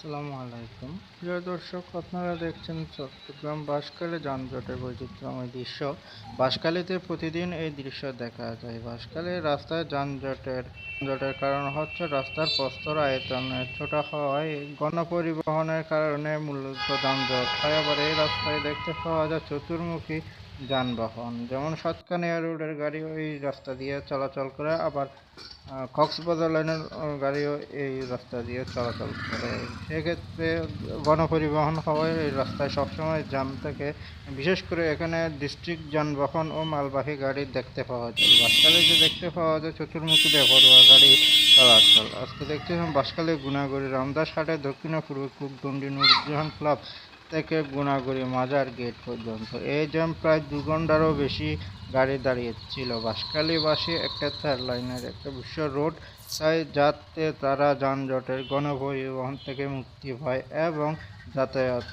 আসসালামু আলাইকুম। প্রিয় দর্শক, আপনারা দেখছেন চট্টগ্রাম বাঁশখালী যানজটের বৈচিত্র্যময় দৃশ্য। বাঁশখালীতে প্রতিদিন এই দৃশ্য দেখা যায়। বাঁশখালী রাস্তায় যানজটের যানজটের কারণ হচ্ছে রাস্তার প্রস্তর আয়তন ছোট হওয়ায় গণপরিবহনের কারণে মূলত যানজট। হয় আবার এই রাস্তায় দেখতে পাওয়া যায় চতুর্মুখী যানবাহন, যেমন সাতকানিয়া রোডের গাড়ি ওই রাস্তা দিয়ে চলাচল করে, আবার কক্সবাজার লাইনের গাড়িও এই রাস্তা দিয়ে চলাচল করে। সেক্ষেত্রে গণপরিবহন হওয়ায় এই রাস্তায় সবসময় জ্যাম থাকে। বিশেষ করে এখানে ডিস্ট্রিক্ট যানবাহন ও মালবাহী গাড়ি দেখতে পাওয়া যায়। বাসকালে যে দেখতে পাওয়া যায় চতুর্মুখী বেপরোয়া গাড়ি চলাচল। আজকে দেখতেছিলাম বাসকালে গুণাগুড়ি রামদাস হাটে দক্ষিণ পূর্ব কুকডন্ডি নুরজাহান ক্লাব থেকে গুণাগুড়ি মাজার গেট পর্যন্ত। এই জ্যাম প্রায় দু ঘন্টারও বেশি গাড়ি দাঁড়িয়ে ছিল বাসকালীবাসী একটা থার লাইনের একটা বিশ্ব রোড সাইড যাতে তারা যানজটের গণপরিবহন থেকে মুক্তি পায় এবং যাতায়াত